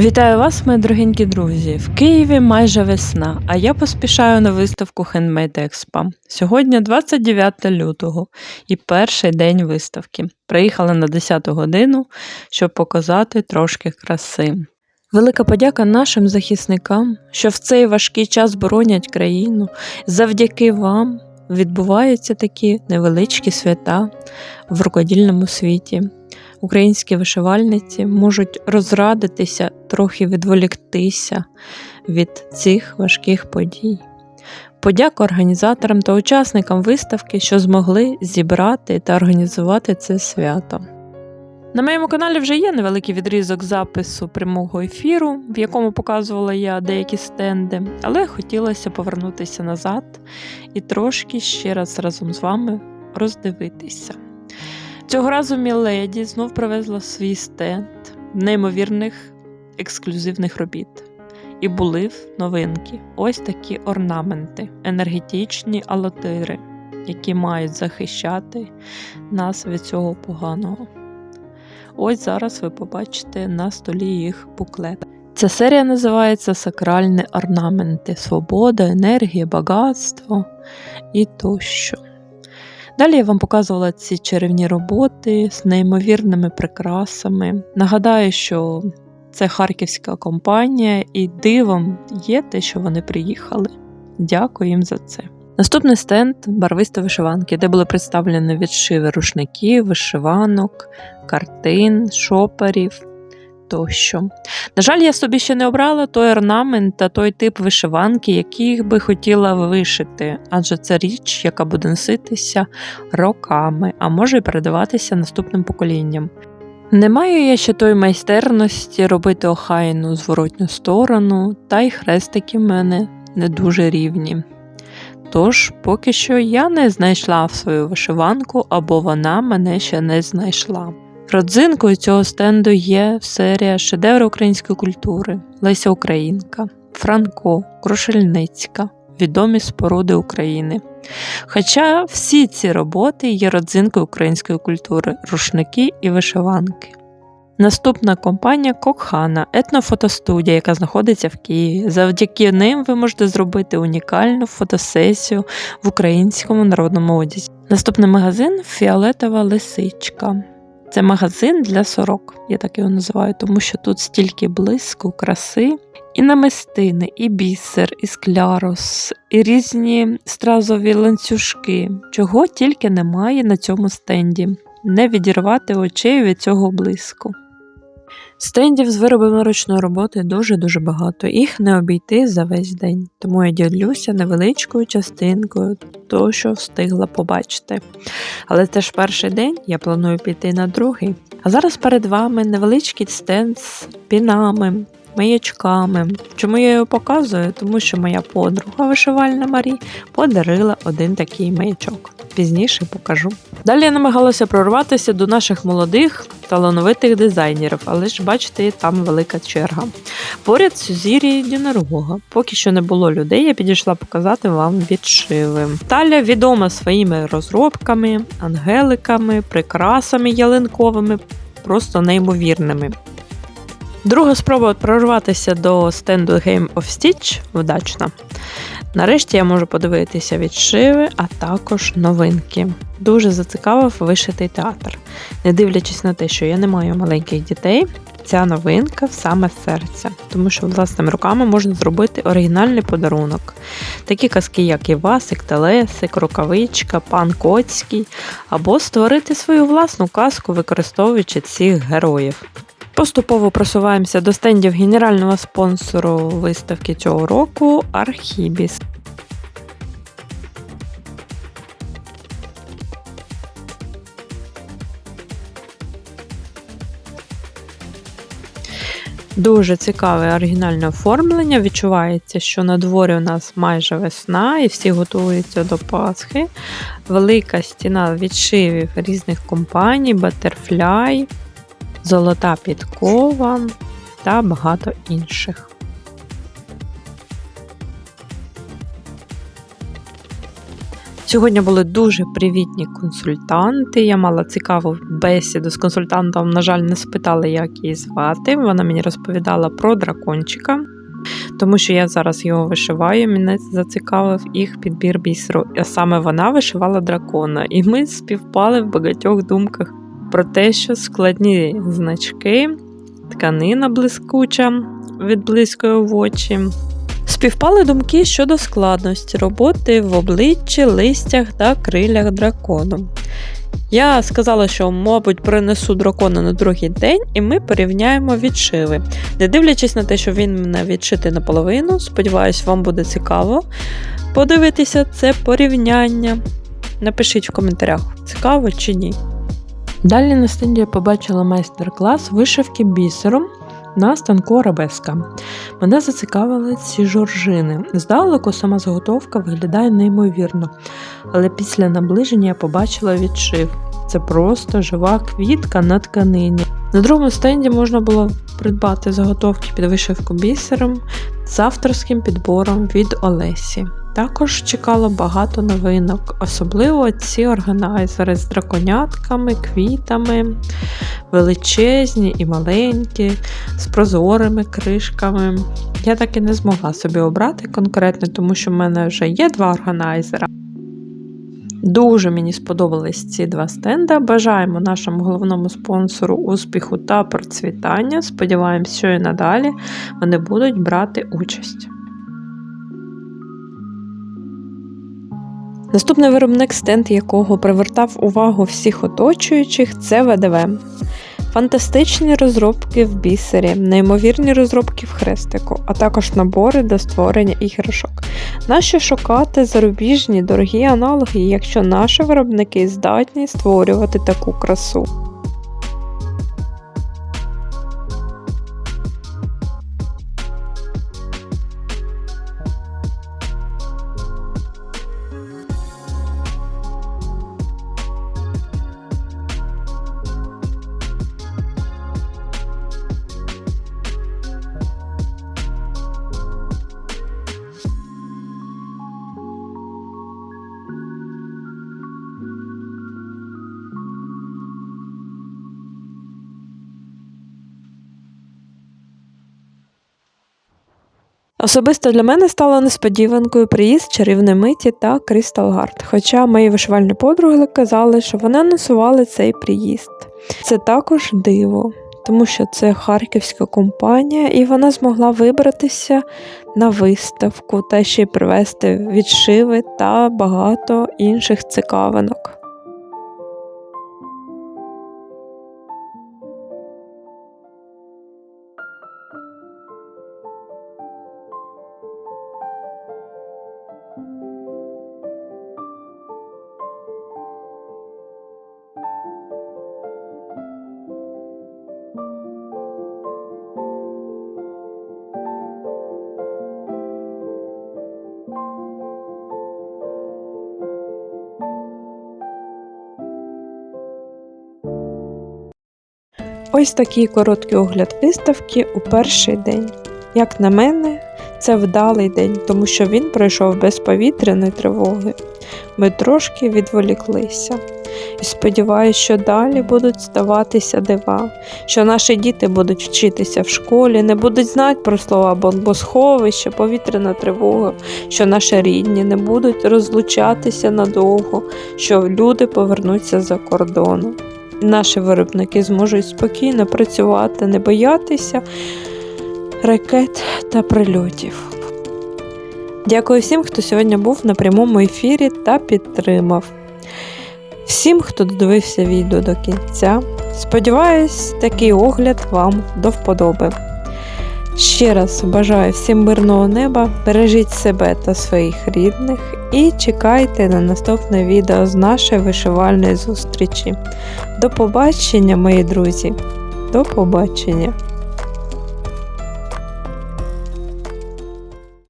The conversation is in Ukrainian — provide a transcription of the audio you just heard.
Вітаю вас, мої дорогенькі друзі! В Києві майже весна, а я поспішаю на виставку Handmade Expo. Сьогодні 29 лютого і перший день виставки. Приїхала на 10 годину, щоб показати трошки краси. Велика подяка нашим захисникам, що в цей важкий час боронять країну. Завдяки вам відбуваються такі невеличкі свята в рукодільному світі українські вишивальниці можуть розрадитися, трохи відволіктися від цих важких подій. Подяка організаторам та учасникам виставки, що змогли зібрати та організувати це свято. На моєму каналі вже є невеликий відрізок запису прямого ефіру, в якому показувала я деякі стенди, але хотілося повернутися назад і трошки ще раз разом з вами роздивитися. Цього разу Міледі знов привезла свій стенд неймовірних ексклюзивних робіт. І були новинки. Ось такі орнаменти, енергетичні алатири, які мають захищати нас від цього поганого. Ось зараз ви побачите на столі їх буклет. Ця серія називається Сакральні орнаменти, свобода, енергія, багатство і тощо. Далі я вам показувала ці чарівні роботи з неймовірними прикрасами. Нагадаю, що це харківська компанія, і дивом є те, що вони приїхали. Дякую їм за це. Наступний стенд барвисті вишиванки, де були представлені відшиви рушників, вишиванок, картин, шоперів тощо. На жаль, я собі ще не обрала той орнамент та той тип вишиванки, який би хотіла вишити, адже це річ, яка буде носитися роками, а може й передаватися наступним поколінням. Не маю я ще тої майстерності робити охайну зворотню сторону, та й хрестики в мене не дуже рівні. Тож, поки що я не знайшла свою вишиванку, або вона мене ще не знайшла. Родзинкою цього стенду є серія шедеври української культури Леся Українка, Франко, Крушельницька, відомі споруди України. Хоча всі ці роботи є родзинкою української культури, рушники і вишиванки. Наступна компанія Кокхана, етнофотостудія, яка знаходиться в Києві. Завдяки ним ви можете зробити унікальну фотосесію в українському народному одязі. Наступний магазин Фіолетова лисичка. Це магазин для сорок, я так його називаю, тому що тут стільки блиску, краси, і намистини, і бісер, і склярос, і різні стразові ланцюжки, чого тільки немає на цьому стенді. Не відірвати очей від цього блиску. Стендів з виробами ручної роботи дуже-дуже багато, їх не обійти за весь день, тому я ділюся невеличкою частинкою того, що встигла побачити. Але це ж перший день, я планую піти на другий. А зараз перед вами невеличкий стенд з пінами, маячками. Чому я його показую? Тому що моя подруга вишивальна Марі подарила один такий маячок. Пізніше покажу. Далі я намагалася прорватися до наших молодих талановитих дизайнерів, але ж бачите, там велика черга. Поряд Сюзірі Дінарога. Поки що не було людей, я підійшла показати вам відшиви. Таля відома своїми розробками, ангеликами, прикрасами ялинковими, просто неймовірними. Друга спроба прорватися до стенду Game of Stitch вдачна. Нарешті я можу подивитися відшиви, а також новинки. Дуже зацікавив вишитий театр. Не дивлячись на те, що я не маю маленьких дітей, ця новинка в саме серце, тому що власними руками можна зробити оригінальний подарунок. Такі казки, як Івасик, Телесик, Рукавичка, Пан Коцький, або створити свою власну казку, використовуючи цих героїв. Поступово просуваємося до стендів генерального спонсору виставки цього року Архібіс. Дуже цікаве оригінальне оформлення. Відчувається, що на дворі у нас майже весна і всі готуються до Пасхи. Велика стіна відшивів різних компаній, Butterfly, Золота підкова та багато інших. Сьогодні були дуже привітні консультанти. Я мала цікаву бесіду з консультантом. На жаль, не спитала, як її звати. Вона мені розповідала про дракончика, тому що я зараз його вишиваю. Мене зацікавив їх підбір бісеру. А саме вона вишивала дракона. І ми співпали в багатьох думках про те, що складні значки, тканина блискуча відблискує в очі. Співпали думки щодо складності роботи в обличчі, листях та крилях дракону. Я сказала, що, мабуть, принесу дракона на другий день, і ми порівняємо відшиви. Не дивлячись на те, що він мене відшитий наполовину, сподіваюсь, вам буде цікаво подивитися це порівняння. Напишіть в коментарях, цікаво чи ні. Далі на стенді я побачила майстер-клас вишивки бісером на станку арабеска. Мене зацікавили ці жоржини. Здалеку сама заготовка виглядає неймовірно, але після наближення я побачила відшив. Це просто жива квітка на тканині. На другому стенді можна було придбати заготовки під вишивку бісером з авторським підбором від Олесі. Також чекало багато новинок, особливо ці органайзери з драконятками, квітами, величезні і маленькі, з прозорими кришками. Я так і не змогла собі обрати конкретно, тому що в мене вже є два органайзера. Дуже мені сподобались ці два стенда. Бажаємо нашому головному спонсору успіху та процвітання. Сподіваємось, що і надалі вони будуть брати участь. Наступний виробник, стенд якого привертав увагу всіх оточуючих, це ВДВ. Фантастичні розробки в бісері, неймовірні розробки в хрестику, а також набори до створення іграшок. Нащо шукати зарубіжні дорогі аналоги, якщо наші виробники здатні створювати таку красу? Особисто для мене стало несподіванкою приїзд чарівної миті та Крістал Гард. Хоча мої вишивальні подруги казали, що вони анонсували цей приїзд. Це також диво, тому що це харківська компанія, і вона змогла вибратися на виставку та ще й привезти відшиви та багато інших цікавинок. Ось такий короткий огляд виставки у перший день. Як на мене, це вдалий день, тому що він пройшов без повітряної тривоги. Ми трошки відволіклися. І сподіваюся, що далі будуть ставатися дива, що наші діти будуть вчитися в школі, не будуть знати про слова бомбосховище, повітряна тривога, що наші рідні не будуть розлучатися надовго, що люди повернуться за кордону. Наші виробники зможуть спокійно працювати, не боятися ракет та прильотів. Дякую всім, хто сьогодні був на прямому ефірі та підтримав. Всім, хто додивився відео до кінця. Сподіваюсь, такий огляд вам до вподоби. Ще раз бажаю всім мирного неба, бережіть себе та своїх рідних і чекайте на наступне відео з нашої вишивальної зустрічі. До побачення, мої друзі! До побачення!